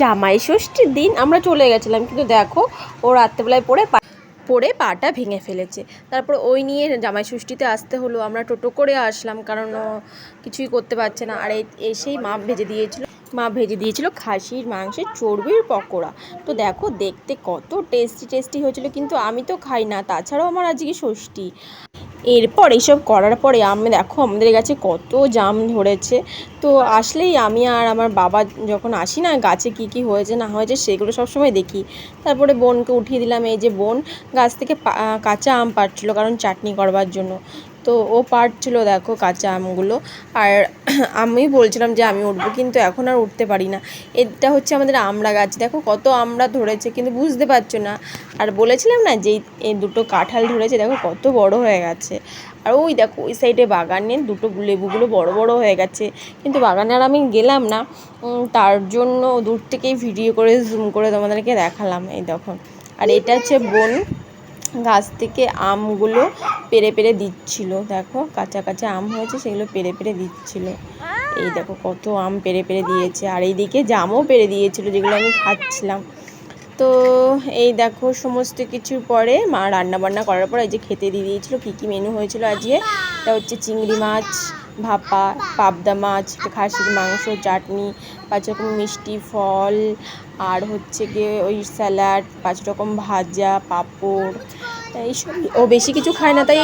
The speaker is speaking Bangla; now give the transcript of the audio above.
জামাই ষষ্ঠীর দিন আমরা চলে গেছিলাম, কিন্তু দেখো, ও রাত্রেবেলায় পড়ে পড়ে পাটা ভেঙে ফেলেছে। তারপর ওই নিয়ে জামাই ষষ্ঠীতে আসতে হলো, আমরা টোটো করে আসলাম, কারণ কিছুই করতে পারছে না। আর এসেই মা ভেজে দিয়েছিল, মা ভেজে দিয়েছিল খাসির, মাংসের, চর্বির পকোড়া। তো দেখো, দেখতে কত টেস্টি টেস্টি হয়েছিল, কিন্তু আমি তো খাই না, তাছাড়াও আমার আজকে ষষ্ঠী। এরপর এইসব করার পরে আমি দেখো আমাদের গাছে কত জাম ধরেছে। তো আসলেই আমি আর আমার বাবা যখন আসি না, গাছে কি কি হয়েছে না হয়েছে সেগুলো সবসময় দেখি। তারপরে বোনকে উঠিয়ে দিলাম, এই যে বোন গাছ থেকে কাঁচা আম পাচ্ছিলো কারণ চাটনি করবার জন্য। তো ও পাড়ছিল দেখো কাঁচা আমগুলো। আর আমি বলছিলাম যে আমি উঠবো, কিন্তু এখন আর উঠতে পারি না। এটা হচ্ছে আমাদের আমড়া গাছ। দেখো কত আমড়া ধরেছে, কিন্তু বুঝতে পারছ না। আর বলেছিলাম না যে এই দুটো কাঁঠাল ধরেছে, দেখো কত বড় হয়ে গেছে। আর ওই দেখো, ওই সাইডে বাগানে দুটো লেবুগুলো বড় বড় হয়ে গেছে। কিন্তু বাগানে আর আমি গেলাম না। তার জন্য দূর থেকেই ভিডিও করে জুম করে তোমাদেরকে দেখালাম, এই দেখো। আর এটা হচ্ছে বোন। গাছ থেকে আমগুলো পেরে পেরে দিচ্ছিল, দেখো কাঁচা কাঁচা আম হয়েছে সেগুলো পেরে পেরে দিচ্ছিল। এই দেখো কত আম পেরে পেরে দিয়েছে, আর এইদিকে জামও পেরে দিয়েছিল যেগুলো আমি খাচ্ছিলাম। তো এই দেখো সমস্ত কিছুর পরে মা রান্না বান্না করার পর এই যে খেতে দিয়ে দিয়েছিল, কী কী মেনু হয়েছিল আজকে? তা হচ্ছে চিংড়ি মাছ, ভাপা, পাবদা মাছ, খাসির মাংস, চাটনি পাঁচ রকম মিষ্টি ফল, আর হচ্ছে গিয়ে ওই স্যালাড, পাঁচ রকম ভাজা, পাঁপড়। এইসব ও বেশি কিছু খায় না, তাই